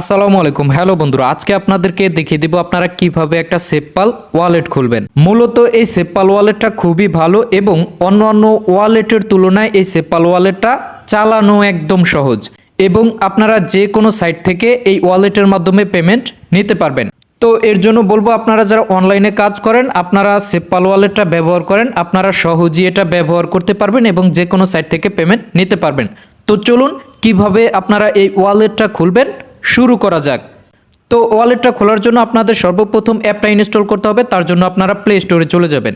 আসসালামু আলাইকুম। হ্যালো বন্ধুরা, আজকে আপনাদেরকে দেখিয়ে দিব আপনারা কীভাবে একটা সেপপাল ওয়ালেট খুলবেন। মূলত এই সেপপাল ওয়ালেটটা খুবই ভালো এবং অন্যান্য ওয়ালেটের তুলনায় এই সেপপাল ওয়ালেটটা চালানো একদম সহজ এবং আপনারা যে কোনো সাইট থেকে এই ওয়ালেটের মাধ্যমে পেমেন্ট নিতে পারবেন। তো এর জন্য বলব, আপনারা যারা অনলাইনে কাজ করেন, আপনারা সেপপাল ওয়ালেটটা ব্যবহার করেন, আপনারা সহজেই এটা ব্যবহার করতে পারবেন এবং যে কোনো সাইট থেকে পেমেন্ট নিতে পারবেন। তো চলুন, কীভাবে আপনারা এই ওয়ালেটটা খুলবেন? শুরু করা যাক। তো ওয়ালেটটা খোলার জন্য আপনাদের সর্বপ্রথম অ্যাপটা ইনস্টল করতে হবে, তার জন্য আপনারা প্লে স্টোরে চলে যাবেন।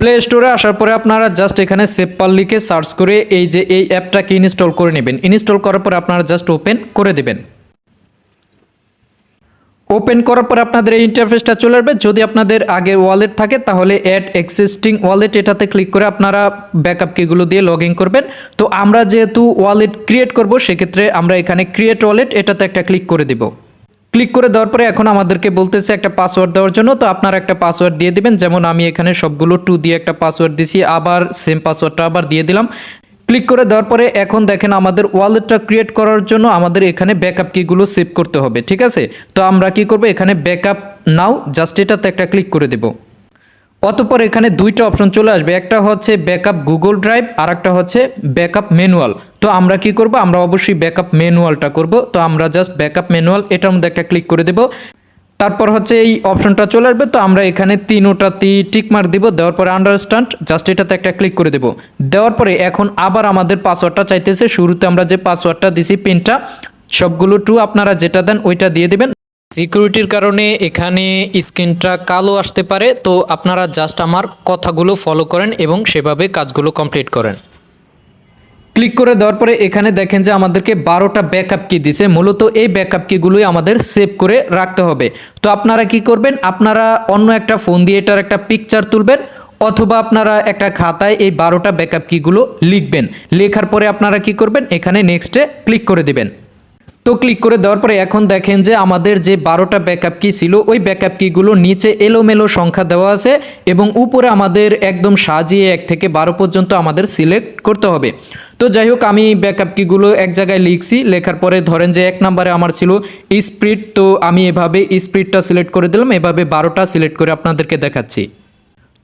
প্লে স্টোরে আসার পরে আপনারা জাস্ট এখানে সেভ লিখে সার্চ করে এই যে এই অ্যাপটাকে ইনস্টল করে নেবেন। ইনস্টল করার পরে আপনারা জাস্ট ওপেন করে দেবেন। ওপেন করার পর আপনাদের এই ইন্টারফেসটা চলে আসবে। যদি আপনাদের আগে ওয়ালেট থাকে, তাহলে অ্যাড এক্সিস্টিং ওয়ালেট এটাতে ক্লিক করে আপনারা ব্যাকআপ কিগুলো দিয়ে লগ করবেন। তো আমরা যেহেতু ওয়ালেট ক্রিয়েট করব, সেক্ষেত্রে আমরা এখানে ক্রিয়েট ওয়ালেট এটাতে একটা ক্লিক করে দিব। ক্লিক করে দেওয়ার পরে এখন আমাদেরকে বলতেছে একটা পাসওয়ার্ড দেওয়ার জন্য। তো আপনারা একটা পাসওয়ার্ড দিয়ে দিবেন। যেমন আমি এখানে সবগুলো টু দিয়ে একটা পাসওয়ার্ড দিছি, আবার সেম পাসওয়ার্ডটা আবার দিয়ে দিলাম। ক্লিক করে দেওয়ার পরে এখন দেখেন আমাদের ওয়ালেটটা ক্রিয়েট করার জন্য আমাদের এখানে ব্যাকআপ কিগুলো সেভ করতে হবে, ঠিক আছে? তো আমরা কি করব? এখানে ব্যাকআপ নাও জাস্ট এটাতে একটা ক্লিক করে দেব। অতপর এখানে দুইটা অপশন চলে আসবে, একটা হচ্ছে ব্যাকআপ গুগল ড্রাইভ আর একটা হচ্ছে ব্যাকআপ ম্যানুয়াল তো আমরা কি করব? আমরা অবশ্যই ব্যাকআপ ম্যানুয়ালটা করব। তো আমরা জাস্ট ব্যাকআপ ম্যানুয়াল এটার মধ্যে একটা ক্লিক করে দেব। তারপর হচ্ছে এই অপশনটা চলে আসবে, তো আমরা এখানে তিনোটাতে টিক মার্ক দিব, দেওয়ার পরে আন্ডারস্ট্যান্ড জাস্ট এটাতে একটা ক্লিক করে দেব। দেওয়ার পরে এখন আবার আমাদের পাসওয়ার্ডটা চাইতেছে, শুরুতে আমরা যে পাসওয়ার্ডটা দিছি, পিনটা, সবগুলো টু আপনারা যেটা দেন ওইটা দিয়ে দেবেন। সিকিউরিটির কারণে এখানে স্ক্রিনটা কালো আসতে পারে, তো আপনারা জাস্ট আমার কথাগুলো ফলো করেন এবং সেভাবে কাজগুলো কমপ্লিট করেন। ক্লিক করে দেওয়ার পরে এখানে দেখেন যে আমাদেরকে বারোটা ব্যাকআপ কি দিছে। মূলত এই ব্যাকআপ কিগুলোই আমাদের সেভ করে রাখতে হবে। তো আপনারা কি করবেন? আপনারা অন্য একটা ফোন দিয়ে এটার একটা পিকচার তুলবেন অথবা আপনারা একটা খাতায় এই বারোটা ব্যাকআপ কিগুলো লিখবেন। লেখার পরে আপনারা কি করবেন? এখানে নেক্সটে ক্লিক করে দিবেন। তো ক্লিক করে দেওয়ার পরে এখন দেখেন যে আমাদের যে বারোটা ব্যাকআপ কি ছিল, ওই ব্যাকআপ কিগুলো নিচে এলোমেলো সংখ্যা দেওয়া আছে এবং উপরে আমাদের একদম সাজিয়ে এক থেকে বারো পর্যন্ত আমাদের সিলেক্ট করতে হবে। তো যাই হোক, আমি ব্যাকআপ কিগুলো এক জায়গায় লিখছি, লেখার পরে ধরেন যে এক নম্বরে আমার ছিল স্প্রিট তো আমি এভাবে স্প্রিটটা সিলেক্ট করে দিলাম, এভাবে বারোটা সিলেক্ট করে আপনাদেরকে দেখাচ্ছি।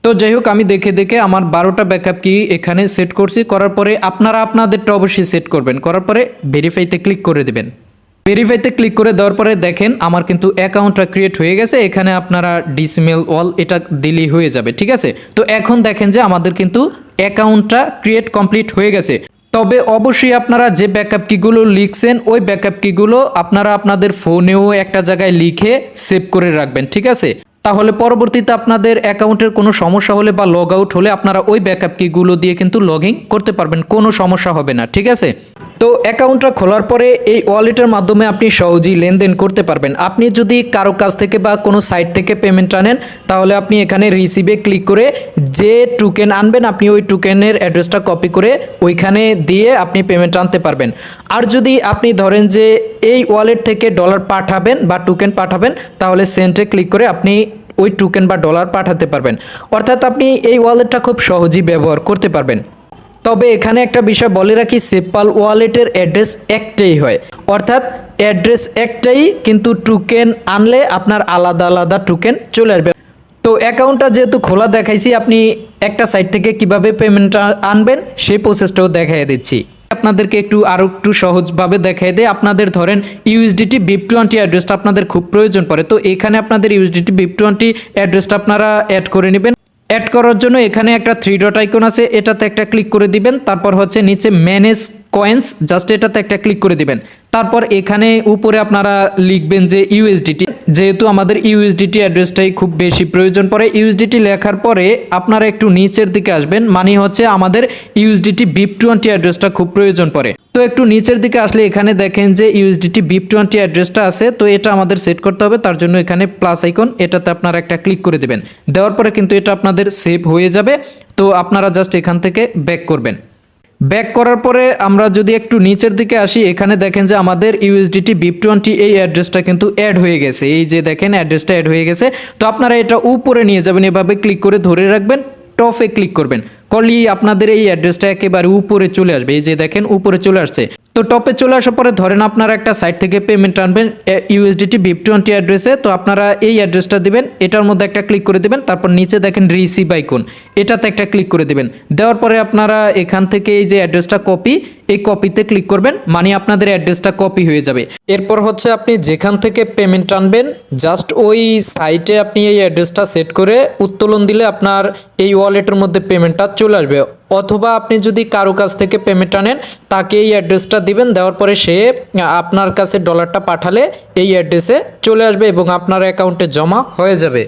তো যাই হোক, আমি দেখে দেখে আমার বারোটা ব্যাকআপ কি এখানে সেট করছি, করার পরে আপনারা আপনাদেরটা অবশ্যই সেট করবেন, করার পরে ভেরিফাইতে ক্লিক করে দেবেন। ভেরিফাইতে ক্লিক করে দেওয়ার পরে দেখেন আমার কিন্তু অ্যাকাউন্টটা ক্রিয়েট হয়ে গেছে। এখানে আপনারা ডিসমেল ওয়াল এটা দিলেই হয়ে যাবে, ঠিক আছে? তো এখন দেখেন যে আমাদের কিন্তু অ্যাকাউন্টটা ক্রিয়েট কমপ্লিট হয়ে গেছে। তবে অবশ্যই আপনারা যে ব্যাকআপ কিগুলো লিখছেন, ওই ব্যাকআপ কিগুলো আপনারা আপনাদের ফোনেও একটা জায়গায় লিখে সেভ করে রাখবেন, ঠিক আছে? তাহলে পরবর্তীতে আপনাদের অ্যাকাউন্টের কোনো সমস্যা হলে বা লগ আউট হলে আপনারা ওই ব্যাকআপ কিগুলো দিয়ে কিন্তু লগ করতে পারবেন, কোনো সমস্যা হবে না, ঠিক আছে? তো অ্যাকাউন্টটা খোলার পরে এই ওয়ালেটের মাধ্যমে আপনি সহজেই লেনদেন করতে পারবেন। আপনি যদি কারও কাছ থেকে বা কোনো সাইট থেকে পেমেন্ট আনেন, তাহলে আপনি এখানে রিসিভে ক্লিক করে যে টুকেন আনবেন, আপনি ওই টুকেনের অ্যাড্রেসটা কপি করে ওইখানে দিয়ে আপনি পেমেন্ট আনতে পারবেন। আর যদি আপনি ধরেন যে এই ওয়ালেট থেকে ডলার পাঠাবেন বা টুকেন পাঠাবেন, তাহলে সেন্টে ক্লিক করে আপনি ওই টুকেন বা ডলার পাঠাতে পারবেন। অর্থাৎ আপনি এই ওয়ালেটটা খুব সহজেই ব্যবহার করতে পারবেন। তবে এখানে একটা বিষয় বলে রাখি সেপাল ওয়ালেটের অ্যাড্রেস একটাই হয়। অর্থাৎ অ্যাড্রেস একটাই, কিন্তু টুকেন আনলে আপনার আলাদা আলাদা টুকেন চলে আসবে। তো অ্যাকাউন্টটা যেহেতু খোলা দেখাইছি, আপনি একটা সাইট থেকে কীভাবে পেমেন্ট আনবেন, সেই প্রসেসটাও দেখাই দিচ্ছি। আপনাদেরকে একটু আরও একটু সহজভাবে দেখাই দেয় আপনাদের ধরেন ইউএসডিটি বিপ টোয়েন্টি অ্যাড্রেসটা আপনাদের খুব প্রয়োজন পড়ে। তো এখানে আপনাদের ইউএসডিটি বিপ টোয়েন্টি অ্যাড্রেসটা আপনারা অ্যাড করে নেবেন। অ্যাড করার জন্য এখানে একটা থ্রি ডট আইকন আছে। এটাতে একটা ক্লিক করে দিবেন। তারপর হচ্ছে নিচে ম্যানেজ কয়েন্স জাস্ট এটাতে একটা ক্লিক করে দিবেন। তারপর এখানে উপরে আপনারা লিখবেন যে ইউএসডিটি যেহেতু আমাদের ইউএসডিটি অ্যাড্রেসটাই খুব বেশি প্রয়োজন পড়ে ইউএসডিটি লেখার পরে আপনারা একটু নিচের দিকে আসবেন মানে হচ্ছে আমাদের ইউএসডিটি বিপ টোয়েন্টি অ্যাড্রেসটা খুব প্রয়োজন পড়ে। তো একটু নিচের দিকে আসলে এখানে দেখেন যে ইউএসডিটি বিপ টোয়েন্টি অ্যাড্রেসটা আছে, তো এটা আমাদের সেট করতে হবে, তার জন্য এখানে প্লাস আইকন এটাতে আপনারা একটা ক্লিক করে দেবেন। দেওয়ার পরে কিন্তু এটা আপনাদের সেভ হয়ে যাবে, তো আপনারা জাস্ট এখান থেকে ব্যাক করবেন। ব্যাক করার পরে আমরা যদি একটু নিচের দিকে আসি, এখানে দেখেন যে আমাদের ইউএসডিটি বিপ টোয়েন্টি এই অ্যাড্রেসটা কিন্তু অ্যাড হয়ে গেছে। এই যে দেখেন অ্যাড্রেসটা অ্যাড হয়ে গেছে। তো আপনারা এটা উপরে নিয়ে যাবেন, এভাবে ক্লিক করে ধরে রাখবেন টপে ক্লিক করবেন। করলেই আপনাদের এই অ্যাড্রেসটা একেবারে উপরে চলে আসবে। এই যে দেখেন, উপরে চলে আসছে। তো টপে চলে আসার পরে ধরেন আপনারা একটা সাইট থেকে পেমেন্ট আনবেন ইউএসডিটি বিপ টোয়েন্টি অ্যাড্রেসে তো আপনারা এই অ্যাড্রেসটা দিবেন, এটার মধ্যে একটা ক্লিক করে দেবেন, তারপর নিচে দেখেন রিসিভ আইকন এটাতে একটা ক্লিক করে দেবেন। দেওয়ার পরে আপনারা এখান থেকে এই যে অ্যাড্রেসটা কপি এই কপিতে ক্লিক করবেন মানে আপনাদের অ্যাড্রেসটা কপি হয়ে যাবে। এরপর হচ্ছে আপনি যেখান থেকে পেমেন্ট আনবেন জাস্ট ওই সাইটে আপনি এই অ্যাড্রেসটা সেট করে উত্তোলন দিলে আপনার এই ওয়ালেটের মধ্যে পেমেন্টটা চলে আসবে। অথবা আপনি যদি কারও কাছ থেকে পেমেন্ট আনেন, তাকে এই অ্যাড্রেসটা দিবেন, দেওয়ার পরে সে আপনার কাছে ডলারটা পাঠালে এই অ্যাড্রেসে চলে আসবে এবং আপনার অ্যাকাউন্টে জমা হয়ে যাবে।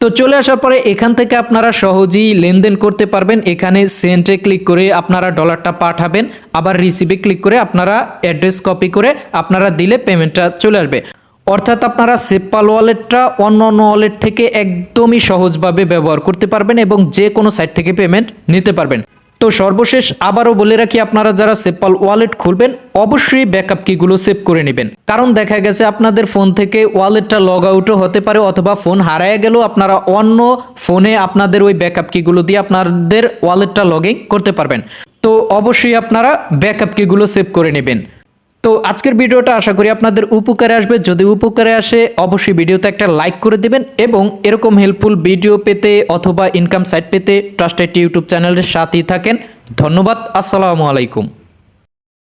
তো চলে আসার পরে এখান থেকে আপনারা সহজেই লেনদেন করতে পারবেন। এখানে সেন্টে ক্লিক করে আপনারা ডলারটা পাঠাবেন। আবার রিসিভে ক্লিক করে আপনারা অ্যাড্রেস কপি করে আপনারা দিলে পেমেন্টটা চলে আসবে। অর্থাৎ আপনারা সেপাল ওয়ালেটটা অন্য অন্য ওয়ালেট থেকে একদমই সহজভাবে ব্যবহার করতে পারবেন এবং যে কোনো সাইট থেকে পেমেন্ট নিতে পারবেন। তো সর্বশেষ আবারও বলে রাখি, আপনারা যারা সেপাল ওয়ালেট খুলবেন, অবশ্যই ব্যাকআপ কিগুলো সেভ করে নেবেন। কারণ দেখা গেছে আপনাদের ফোন থেকে ওয়ালেটটা লগ আউটও হতে পারে অথবা ফোন হারায় গেলেও আপনারা অন্য ফোনে আপনাদের ওই ব্যাকআপ কিগুলো দিয়ে আপনাদের ওয়ালেটটা লগ করতে পারবেন। তো অবশ্যই আপনারা ব্যাকআপ কিগুলো সেভ করে নেবেন। তো আজকের ভিডিওটা আশা করি আপনাদের উপকারে আসবে। যদি উপকারে আসে, অবশ্যই ভিডিওতে একটা লাইক করে দেবেন এবং এরকম হেল্পফুল ভিডিও পেতে অথবা ইনকাম সাইট পেতে ট্রাস্টেড ইউটিউব চ্যানেলের সাথেই থাকেন। ধন্যবাদ, আসসালামু আলাইকুম।